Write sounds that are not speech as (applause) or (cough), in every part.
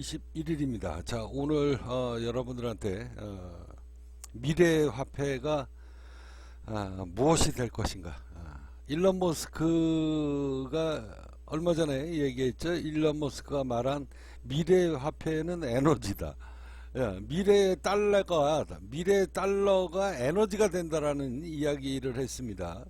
21일입니다. 자, 오늘 어, 여러분들한테 어, 미래 화폐가 아, 무엇이 될 것인가? 아, 일론 머스크가 얼마 전에 얘기했죠. 일론 머스크가 말한 미래 화폐는 에너지다. 야, 미래 달러가 미래 달러가 에너지가 된다라는 이야기를 했습니다.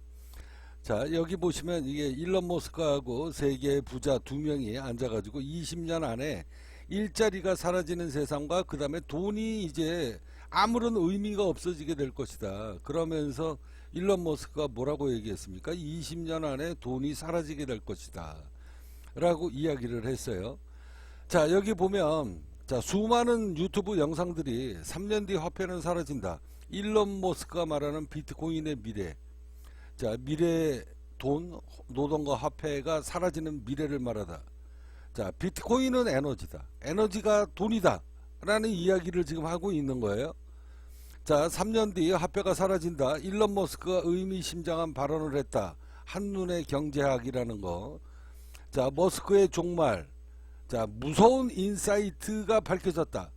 자 여기 보시면 이게 일론 머스크하고 세계 부자 두 명이 앉아가지고 20년 안에 일자리가 사라지는 세상과 그 다음에 돈이 이제 아무런 의미가 없어지게 될 것이다. 그러면서 일론 머스크가 뭐라고 얘기했습니까? 20년 안에 돈이 사라지게 될 것이다. 라고 이야기를 했어요. 자 여기 보면 자 수많은 유튜브 영상들이 3년 뒤 화폐는 사라진다. 일론 머스크가 말하는 비트코인의 미래. 자 미래 돈 노동과 화폐가 사라지는 미래를 말하다. 자 비트코인은 에너지다. 에너지가 돈이다. 라는 이야기를 지금 하고 있는 거예요. 자 3년 뒤 화폐가 사라진다. 일론 머스크가 의미심장한 발언을 했다. 한눈의 경제학이라는 거. 자 머스크의 종말. 자 무서운 인사이트가 밝혀졌다.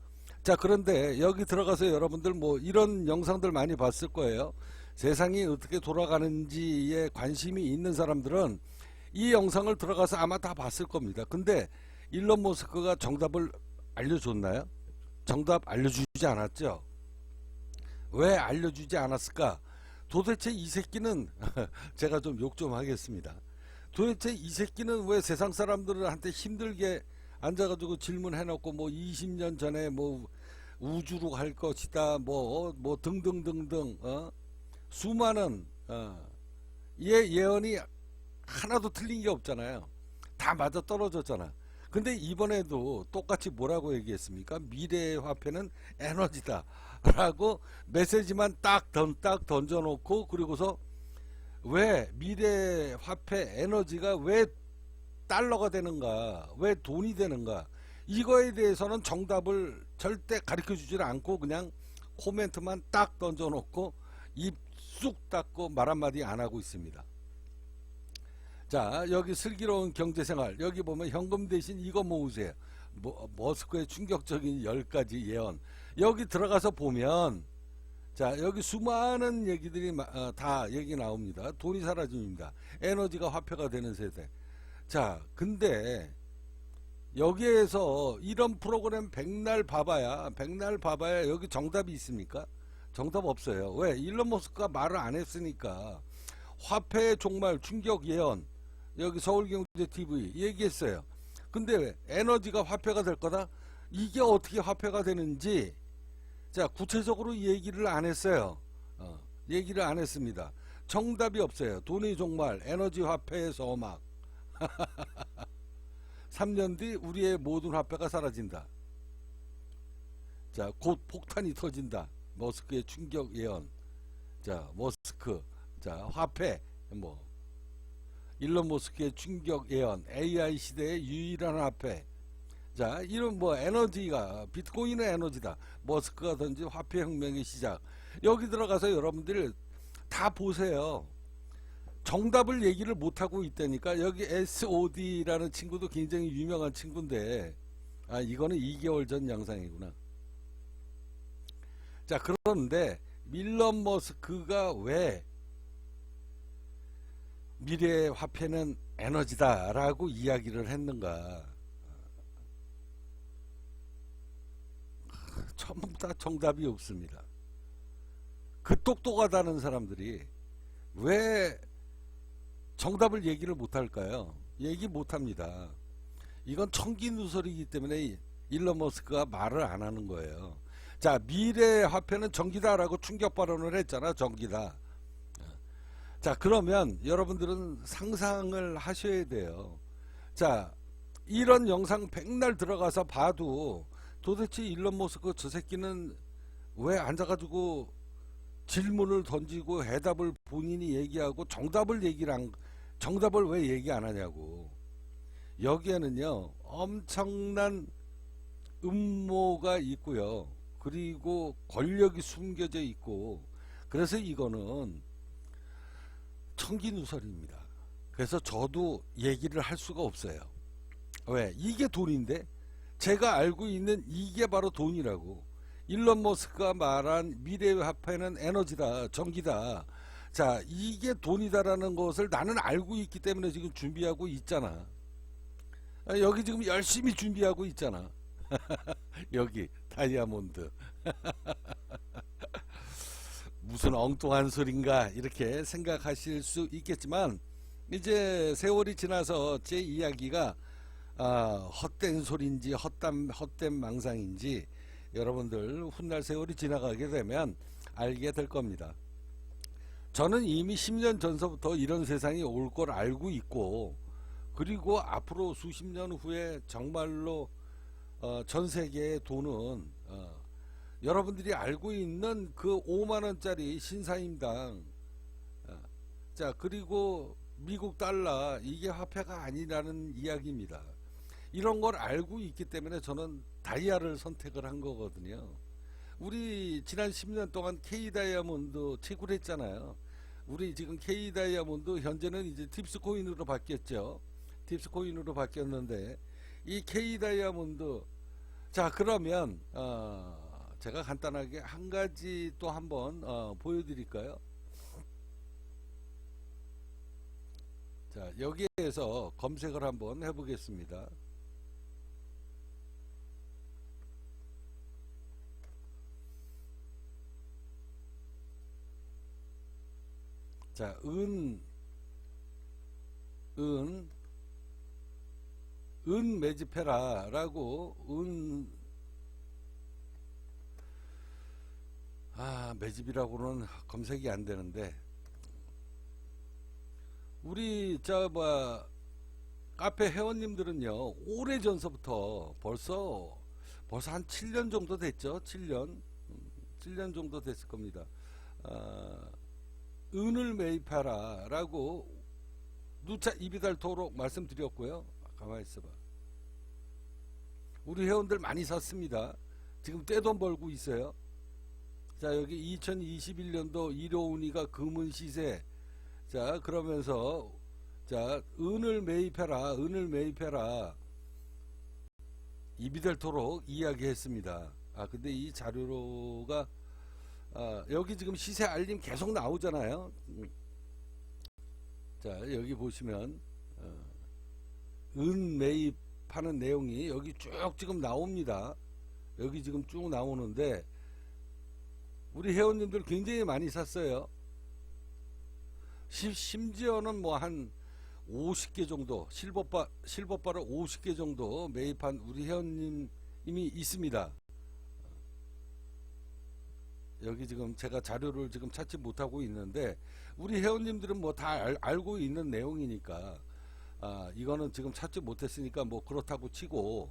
자 그런데 여기 들어가서 여러분들 뭐 이런 영상들 많이 봤을 거예요. 세상이 어떻게 돌아가는지에 관심이 있는 사람들은 이 영상을 들어가서 아마 다 봤을 겁니다. 근데 일론 머스크가 정답을 알려줬나요? 정답 알려주지 않았죠? 왜 알려주지 않았을까? 도대체 이 새끼는 (laughs) 제가 좀 욕좀 하겠습니다. 도대체 이 새끼는 왜 세상 사람들한테 힘들게 앉아가지고 질문해놓고 뭐 20년 전에 뭐 우주로 갈 것이다 뭐뭐 등등등등 어? 수많은 어, 예 예언이 하나도 틀린 게 없잖아요. 다 맞아 떨어졌잖아. 근데 이번에도 똑같이 뭐라고 얘기했습니까? 미래의 화폐는 에너지다. (laughs) 라고 메시지만 딱, 던, 딱 던져놓고 그리고서 왜 미래 화폐 에너지가 왜 달러가 되는가? 왜 돈이 되는가? 이거에 대해서는 정답을 절대 가르쳐 주질 않고 그냥 코멘트만 딱 던져놓고 입 쑥 닫고 말 한마디 안 하고 있습니다. 자 여기 슬기로운 경제생활 여기 보면 현금 대신 이거 모으세요. 뭐, 머스크의 충격적인 10가지 예언 여기 들어가서 보면 자 여기 수많은 얘기들이 마- 어, 다 얘기 나옵니다. 돈이 사라집니다. 에너지가 화폐가 되는 세대. 자 근데 여기에서 이런 프로그램 백날 봐봐야 백날 봐봐야 여기 정답이 있습니까? 정답 없어요. 왜? 일론 머스크가 말을 안 했으니까 화폐의 종말 충격 예언 여기 서울경제TV 얘기했어요. 근데 왜? 에너지가 화폐가 될 거다? 이게 어떻게 화폐가 되는지 자 구체적으로 얘기를 안 했어요. 어, 얘기를 안 했습니다. 정답이 없어요. 돈의 종말, 에너지 화폐의 서막. 3년 뒤 우리의 모든 화폐가 사라진다. 자, 곧 폭탄이 터진다. 머스크의 충격 예언. 자, 머스크. 자, 화폐. 뭐. 일론 머스크의 충격 예언. AI 시대의 유일한 화폐. 자, 이런 뭐 에너지가 비트코인은 에너지다. 머스크가 던진 화폐 혁명의 시작. 여기 들어가서 여러분들 다 보세요. 정답을 얘기를 못 하고 있다니까 여기 SOD라는 친구도 굉장히 유명한 친구인데 아 이거는 2개월 전 영상이구나. 자 그런데 밀런 머스크가 왜 미래의 화폐는 에너지다라고 이야기를 했는가? 전부 다 정답이 없습니다. 그 똑똑하다는 사람들이 왜 정답을 얘기를 못할까요? 얘기 못합니다. 이건 청기누설이기 때문에 일론 머스크가 말을 안 하는 거예요. 자, 미래 화폐는 전기다라고 충격 발언을 했잖아, 전기다. 자, 그러면 여러분들은 상상을 하셔야 돼요. 자, 이런 영상 백날 들어가서 봐도 도대체 일론 머스크 저 새끼는 왜 앉아가지고 질문을 던지고 해답을 본인이 얘기하고 정답을 얘기를 안, 정답을 왜 얘기 안 하냐고. 여기에는요, 엄청난 음모가 있고요. 그리고 권력이 숨겨져 있고, 그래서 이거는 청기누설입니다. 그래서 저도 얘기를 할 수가 없어요. 왜? 이게 돈인데? 제가 알고 있는 이게 바로 돈이라고. 일론 머스크가 말한 미래의 화폐는 에너지다, 전기다. 자, 이게 돈이다라는 것을 나는 알고 있기 때문에 지금 준비하고 있잖아. 아, 여기 지금 열심히 준비하고 있잖아. (laughs) 여기 다이아몬드. (laughs) 무슨 엉뚱한 소린가 이렇게 생각하실 수 있겠지만 이제 세월이 지나서 제 이야기가 아, 헛된 소리인지 헛담, 헛된 망상인지 여러분들 훗날 세월이 지나가게 되면 알게 될 겁니다. 저는 이미 10년 전서부터 이런 세상이 올 걸 알고 있고 그리고 앞으로 수십 년 후에 정말로 어, 전 세계의 돈은 어, 여러분들이 알고 있는 그 5만 원짜리 신사임당 어, 자 그리고 미국 달러 이게 화폐가 아니라는 이야기입니다. 이런 걸 알고 있기 때문에 저는 다이아를 선택을 한 거거든요. 우리 지난 10년 동안 K 다이아몬드 채굴 했잖아요. 우리 지금 K 다이아몬드 현재는 이제 팁스 코인으로 바뀌었죠. 팁스 코인으로 바뀌었는데 이 K 다이아몬드 자 그러면 어, 제가 간단하게 한 가지 또 한번 어, 보여드릴까요? 자 여기에서 검색을 한번 해보겠습니다. 자, 은, 은, 은 매집해라 라고, 은, 아, 매집이라고는 검색이 안 되는데, 우리, 저, 뭐, 카페 회원님들은요, 오래 전서부터 벌써, 벌써 한 7년 정도 됐죠? 7년. 음, 7년 정도 됐을 겁니다. 아, 은을 매입하라 라고 누차 입이 닳도록 말씀드렸고요 가만히 있어봐 우리 회원들 많이 샀습니다 지금 떼돈 벌고 있어요 자 여기 2021년도 일요운이가 금은 시세 자 그러면서 자 은을 매입해라 은을 매입해라 입이 닳도록 이야기했습니다 아 근데 이 자료가 아, 여기 지금 시세 알림 계속 나오잖아요. 음. 자 여기 보시면 어, 은 매입하는 내용이 여기 쭉 지금 나옵니다. 여기 지금 쭉 나오는데 우리 회원님들 굉장히 많이 샀어요. 시, 심지어는 뭐 한 50개 정도 실버바 실버바를 50개 정도 매입한 우리 회원님이 있습니다. 여기 지금 제가 자료를 지금 찾지 못하고 있는데 우리 회원님들은 뭐 다 알고 있는 내용이니까 아 이거는 지금 찾지 못했으니까 뭐 그렇다고 치고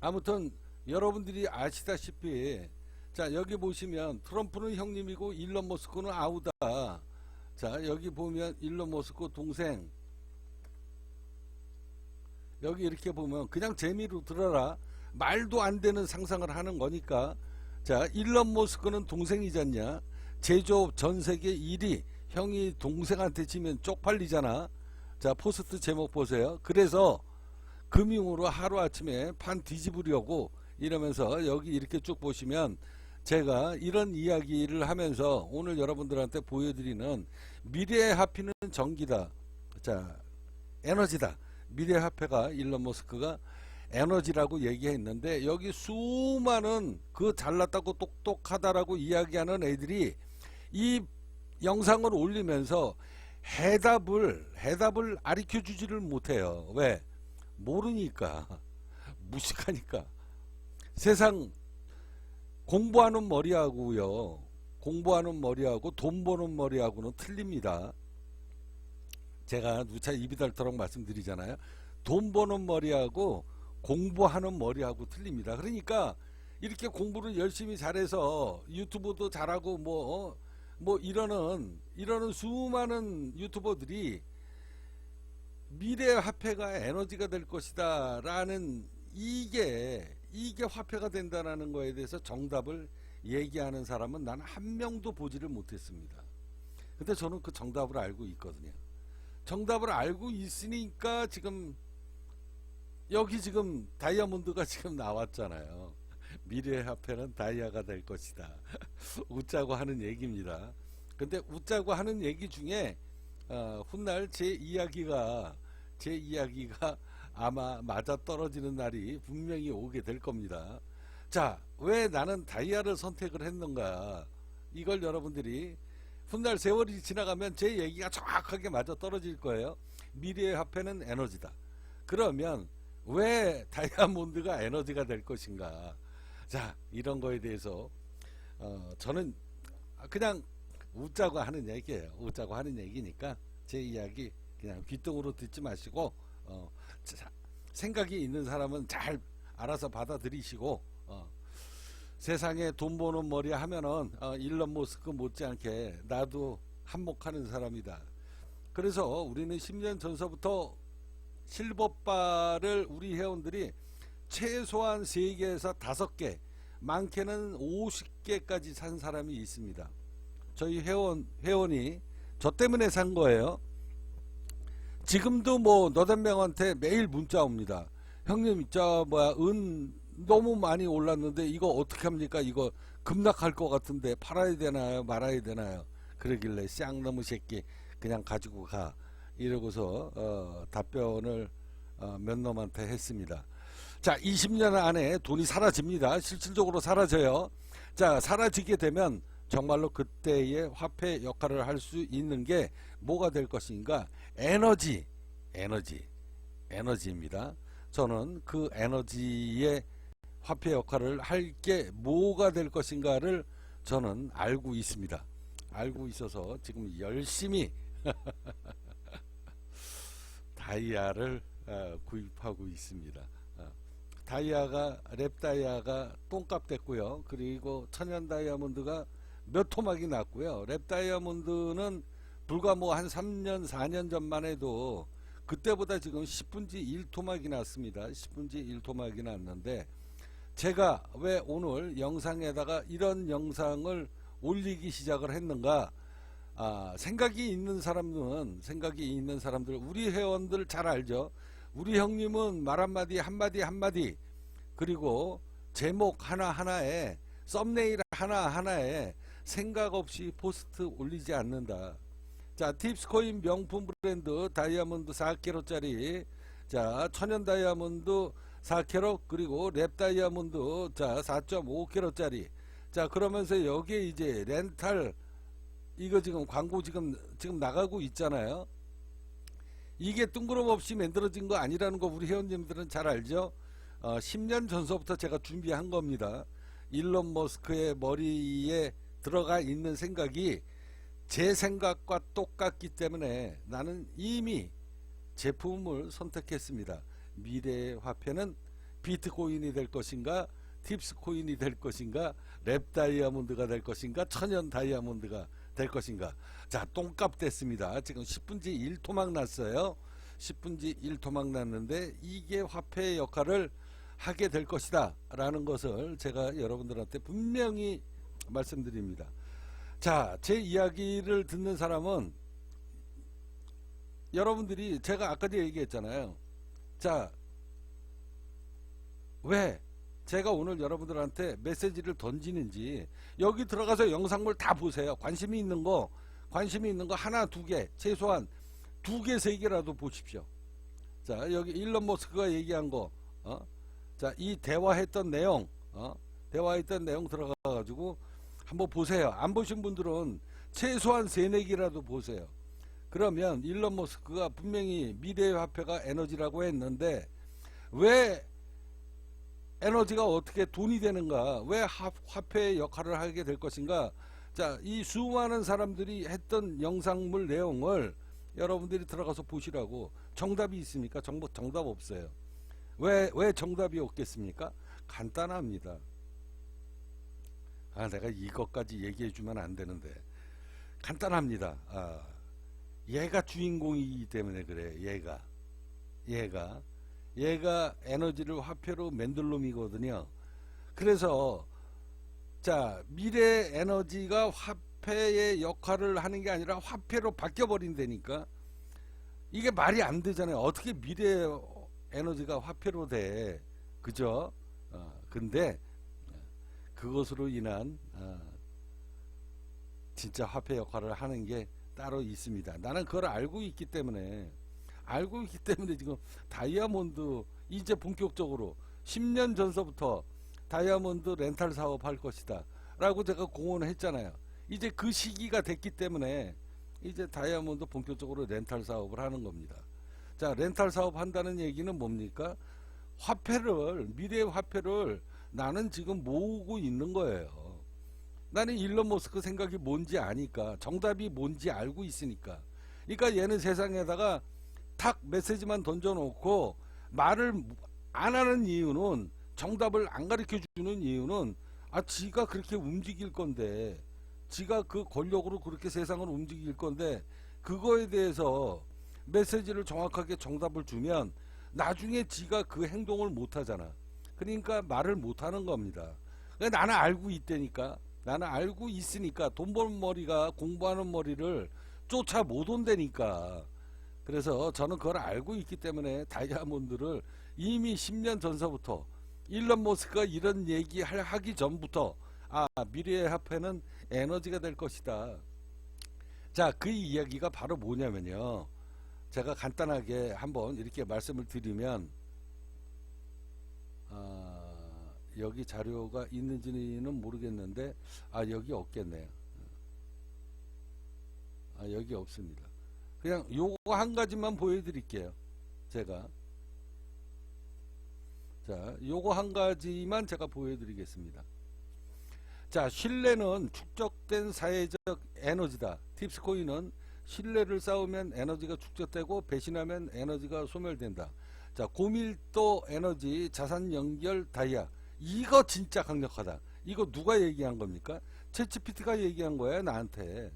아무튼 여러분들이 아시다시피 자 여기 보시면 트럼프는 형님이고 일론 머스크는 아우다 자 여기 보면 일론 머스크 동생 여기 이렇게 보면 그냥 재미로 들어라 말도 안 되는 상상을 하는 거니까 자, 일론 머스크는 동생이잖냐? 제조업 전 세계 1위. 형이 동생한테 지면 쪽팔리잖아. 자, 포스트 제목 보세요. 그래서 금융으로 하루아침에 판 뒤집으려고 이러면서 여기 이렇게 쭉 보시면 제가 이런 이야기를 하면서 오늘 여러분들한테 보여드리는 미래의 화폐는 전기다. 자, 에너지다. 미래 화폐가 일론 머스크가 에너지라고 얘기했는데 여기 수많은 그 잘났다고 똑똑하다라고 이야기하는 애들이 이 영상을 올리면서 해답을 해답을 아리켜 주지를 못해요. 왜? 모르니까 (laughs) 무식하니까 세상 공부하는 머리하고요. 공부하는 머리하고 돈 버는 머리하고는 틀립니다. 제가 누차 입이 닳도록 말씀드리잖아요. 돈 버는 머리하고 공부하는 머리하고 틀립니다. 그러니까 이렇게 공부를 열심히 잘해서 유튜브도 잘하고 뭐, 뭐 이러는, 이러는 수많은 유튜버들이 미래 화폐가 에너지가 될 것이다 라는 이게, 이게 화폐가 된다는 거에 대해서 정답을 얘기하는 사람은 난한 명도 보지를 못했습니다. 근데 저는 그 정답을 알고 있거든요. 정답을 알고 있으니까 지금 여기 지금 다이아몬드가 (laughs) 지금 나왔잖아요. 미래의 화폐는 다이아가 될 것이다. (laughs) 웃자고 하는 얘기입니다. 근데 웃자고 하는 얘기 중에 어, 훗날 제 이야기가 제 이야기가 아마 맞아 떨어지는 날이 분명히 오게 될 겁니다. 자, 왜 나는 다이아를 선택을 했는가? 이걸 여러분들이 훗날 세월이 지나가면 제 얘기가 정확하게 맞아 떨어질 거예요. 미래의 화폐는 에너지다. 그러면 왜 다이아몬드가 에너지가 될 것인가? 자, 이런 거에 대해서 어, 저는 그냥 웃자고 하는 얘기예요. 웃자고 하는 얘기니까 제 이야기 그냥 귀뚱으로 듣지 마시고 어, 자, 생각이 있는 사람은 잘 알아서 받아들이시고 어, 세상에 돈 버는 머리 하면은 어, 일론 머스크 못지않게 나도 한몫하는 사람이다. 그래서 우리는 10년 전서부터 실버바를 우리 회원들이 최소한 3개에서 5개, 많게는 50개까지 산 사람이 있습니다. 저희 회원, 회원이 저 때문에 산 거예요. 지금도 뭐 너댓 명한테 매일 문자 옵니다. 형님, 저 뭐야, 은 너무 많이 올랐는데 이거 어떻게 합니까? 이거 급락할 것 같은데 팔아야 되나요? 말아야 되나요? 그러길래 쌍놈의 새끼 그냥 가지고 가 이러고서 어, 답변을 어, 몇 놈한테 했습니다. 자, 20년 안에 돈이 사라집니다. 실질적으로 사라져요. 자, 사라지게 되면 정말로 그때의 화폐 역할을 할 수 있는 게 뭐가 될 것인가? 에너지, 에너지, 에너지입니다. 저는 그 에너지의 화폐 역할을 할 게 뭐가 될 것인가를 저는 알고 있습니다. 알고 있어서 지금 열심히 (laughs) 다이아를 어, 구입하고 있습니다. 어, 다이아가 랩 다이아가 똥값 됐고요. 그리고 천연 다이아몬드가 몇 토막이 났고요. 랩 다이아몬드는 불과 뭐 한 3년 4년 전만 해도 그때보다 지금 10분지 1토막이 났습니다. 10분지 1토막이 났는데 제가 왜 오늘 영상에다가 이런 영상을 올리기 시작을 했는가? 아, 생각이 있는 사람은 생각이 있는 사람들 우리 회원들 잘 알죠. 우리 형님은 말 한마디 한마디 한마디 그리고 제목 하나하나에 썸네일 하나하나에 생각 없이 포스트 올리지 않는다. 자, 팁스코인 명품 브랜드 다이아몬드 4캐럿짜리 자, 천연 다이아몬드 4캐럿 그리고 랩 다이아몬드 자, 4.5캐럿짜리 자, 그러면서 여기에 이제 렌탈 이거 지금 광고 지금 지금 나가고 있잖아요. 이게 뜬구름 없이 만들어진 거 아니라는 거 우리 회원님들은 잘 알죠. 어, 10년 전서부터 제가 준비한 겁니다. 일론 머스크의 머리에 들어가 있는 생각이 제 생각과 똑같기 때문에 나는 이미 제품을 선택했습니다. 미래의 화폐는 비트코인이 될 것인가, 팁스코인이 될 것인가, 랩 다이아몬드가 될 것인가, 천연 다이아몬드가 될 것인가. 자, 똥값 됐습니다. 지금 10분지 1토막 났어요. 10분지 1토막 났는데 이게 화폐의 역할을 하게 될 것이다. 라는 것을 제가 여러분들한테 분명히 말씀드립니다. 자, 제 이야기를 듣는 사람은 여러분들이 제가 아까도 얘기했잖아요. 자, 왜 제가 오늘 여러분들한테 메시지를 던지는지 여기 들어가서 영상물 다 보세요. 관심이 있는 거, 관심이 있는 거 하나, 두 개, 최소한 두 개, 세 개라도 보십시오. 자, 여기 일론 머스크가 얘기한 거, 어? 자, 이 대화했던 내용, 어? 대화했던 내용 들어가가지고 한번 보세요. 안 보신 분들은 최소한 세네 개라도 보세요. 그러면 일론 머스크가 분명히 미래의 화폐가 에너지라고 했는데 왜 에너지가 어떻게 돈이 되는가? 왜 화- 화폐의 역할을 하게 될 것인가? 자, 이 수많은 사람들이 했던 영상물 내용을 여러분들이 들어가서 보시라고 정답이 있습니까? 정보 정답 없어요. 왜 왜 정답이 없겠습니까? 간단합니다. 아, 내가 이것까지 얘기해 주면 안 되는데. 간단합니다. 아, 얘가 주인공이기 때문에 그래. 얘가. 얘가. 얘가 에너지를 화폐로 만들 놈이거든요. 그래서 자, 미래 에너지가 화폐의 역할을 하는 게 아니라 화폐로 바뀌어 버린다니까. 이게 말이 안 되잖아요. 어떻게 미래 에너지가 화폐로 돼. 그죠? 어, 근데 그것으로 인한 어, 진짜 화폐 역할을 하는 게 따로 있습니다. 나는 그걸 알고 있기 때문에 알고 있기 때문에 지금 다이아몬드 이제 본격적으로 10년 전서부터 다이아몬드 렌탈 사업 할 것이다. 라고 제가 공언을 했잖아요. 이제 그 시기가 됐기 때문에 이제 다이아몬드 본격적으로 렌탈 사업을 하는 겁니다. 자, 렌탈 사업 한다는 얘기는 뭡니까? 화폐를, 미래의 화폐를 나는 지금 모으고 있는 거예요. 나는 일론 머스크 생각이 뭔지 아니까, 정답이 뭔지 알고 있으니까. 그러니까 얘는 세상에다가 탁 메시지만 던져놓고 말을 안 하는 이유는 정답을 안 가르쳐 주는 이유는 아 지가 그렇게 움직일 건데 지가 그 권력으로 그렇게 세상을 움직일 건데 그거에 대해서 메시지를 정확하게 정답을 주면 나중에 지가 그 행동을 못 하잖아. 그러니까 말을 못 하는 겁니다. 그러니까 나는 알고 있다니까. 나는 알고 있으니까 돈 버는 머리가 공부하는 머리를 쫓아 못 온다니까. 그래서 저는 그걸 알고 있기 때문에 다이아몬드를 이미 10년 전서부터 일론 머스크가 이런 얘기 할- 하기 전부터 아 미래의 화폐는 에너지가 될 것이다. 자 그 이야기가 바로 뭐냐면요. 제가 간단하게 한번 이렇게 말씀을 드리면 아, 여기 자료가 있는지는 모르겠는데 아 여기 없겠네요. 아 여기 없습니다. 그냥 요거 한 가지만 보여드릴게요. 제가 자 요거 한 가지만 제가 보여드리겠습니다. 자 신뢰는 축적된 사회적 에너지다. 팁스코인은 신뢰를 쌓으면 에너지가 축적되고 배신하면 에너지가 소멸된다. 자 고밀도 에너지 자산 연결 다이아 이거 진짜 강력하다. 이거 누가 얘기한 겁니까? 채치피티가 얘기한 거야 나한테.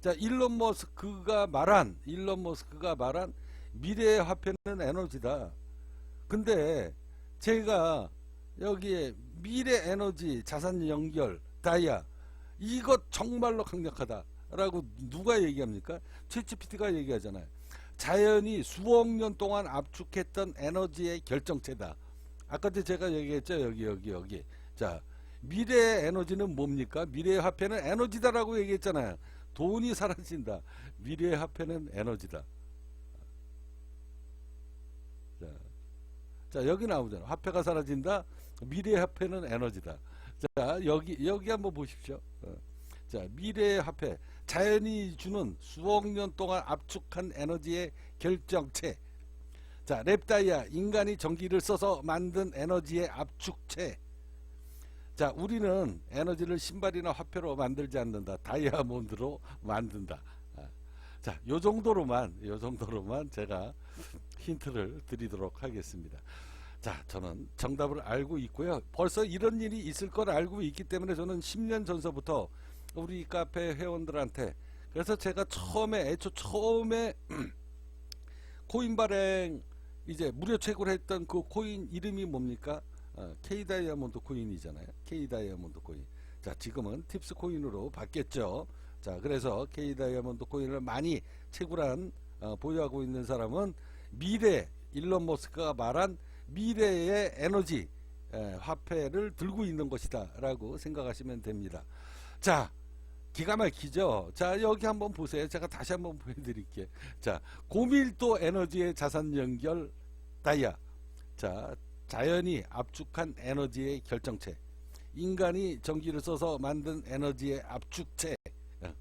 자 일론 머스크가 말한 일론 머스크가 말한 미래의 화폐는 에너지다. 근데 제가 여기에 미래 에너지 자산 연결 다이아 이거 정말로 강력하다라고 누가 얘기합니까? 채치피티가 얘기하잖아요. 자연이 수억 년 동안 압축했던 에너지의 결정체다. 아까도 제가 얘기했죠. 여기 여기 여기. 자 미래의 에너지는 뭡니까? 미래의 화폐는 에너지다라고 얘기했잖아요. 돈이 사라진다. 미래의 화폐는 에너지다. 자, 자 여기 나오잖아. 화폐가 사라진다. 미래의 화폐는 에너지다. 자 여기 여기 한번 보십시오. 어. 자 미래의 화폐 자연이 주는 수억 년 동안 압축한 에너지의 결정체. 자 랩다이아 인간이 전기를 써서 만든 에너지의 압축체. 자 우리는 에너지를 신발이나 화폐로 만들지 않는다. 다이아몬드로 만든다. 아, 자, 요 정도로만, 요 정도로만 제가 힌트를 드리도록 하겠습니다. 자, 저는 정답을 알고 있고요. 벌써 이런 일이 있을 걸 알고 있기 때문에 저는 10년 전서부터 우리 카페 회원들한테 그래서 제가 처음에 애초 처음에 (clears throat) 코인 발행 이제 무료 채굴 했던 그 코인 이름이 뭡니까? 어, K 다이아몬드 코인이잖아요. K 다이아몬드 코인. 자, 지금은 팁스 코인으로 바뀌었죠. 자, 그래서 K 다이아몬드 코인을 많이 채굴한 어, 보유하고 있는 사람은 미래 일론 머스크가 말한 미래의 에너지 에, 화폐를 들고 있는 것이다라고 생각하시면 됩니다. 자, 기가 막히죠. 자, 여기 한번 보세요. 제가 다시 한번 보여드릴게요. 자, 고밀도 에너지의 자산 연결 다이아. 자, 자연이 압축한 에너지의 결정체. 인간이 전기를 써서 만든 에너지의 압축체. 어.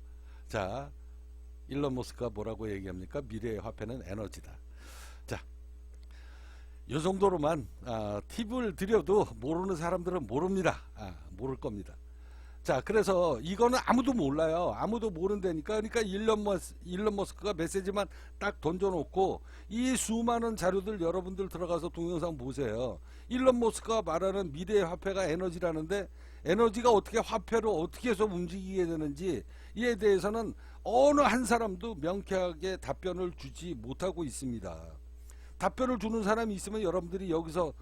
자, 일론 머스크가 뭐라고 얘기합니까? 미래의 화폐는 에너지다. 자, 요 정도로만 아, 팁을 드려도 모르는 사람들은 모릅니다. 아, 모를 겁니다. 자, 그래서 이거는 아무도 몰라요. 아무도 모른다니까. 그러니까 일론 머스, 일론 머스크가 메시지만 딱 던져놓고 이 수많은 자료들 여러분들 들어가서 동영상 보세요. 일론 머스크가 말하는 미래의 화폐가 에너지라는데 에너지가 어떻게 화폐로 어떻게 해서 움직이게 되는지 이에 대해서는 어느 한 사람도 명쾌하게 답변을 주지 못하고 있습니다. 답변을 주는 사람이 있으면 여러분들이 여기서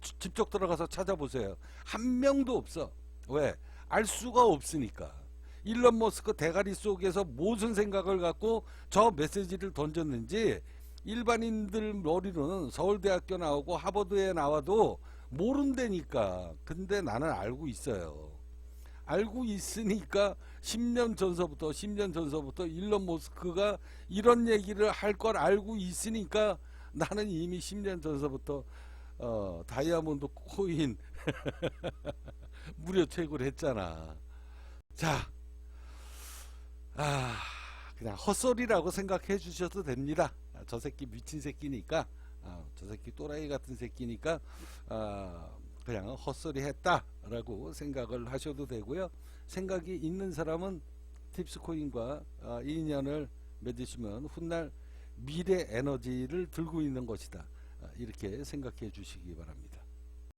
지- 직접 들어가서 찾아보세요. 한 명도 없어. 왜? 알 수가 없으니까. 일론 머스크 대가리 속에서 무슨 생각을 갖고 저 메시지를 던졌는지 일반인들 머리로는 서울대학교 나오고 하버드에 나와도 모른다니까. 근데 나는 알고 있어요. 알고 있으니까 10년 전서부터 10년 전서부터 일론 머스크가 이런 얘기를 할 걸 알고 있으니까 나는 이미 10년 전서부터 어, 다이아몬드 코인 (laughs) (laughs) 무료 채굴 했잖아. 자, 아, 그냥 헛소리라고 생각해 주셔도 됩니다. 아, 저 새끼 미친 새끼니까, 아, 저 새끼 또라이 같은 새끼니까, 아, 그냥 헛소리 했다라고 생각을 하셔도 되고요. 생각이 있는 사람은 팁스코인과 아, 인연을 맺으시면 훗날 미래 에너지를 들고 있는 것이다. 아, 이렇게 생각해 주시기 바랍니다.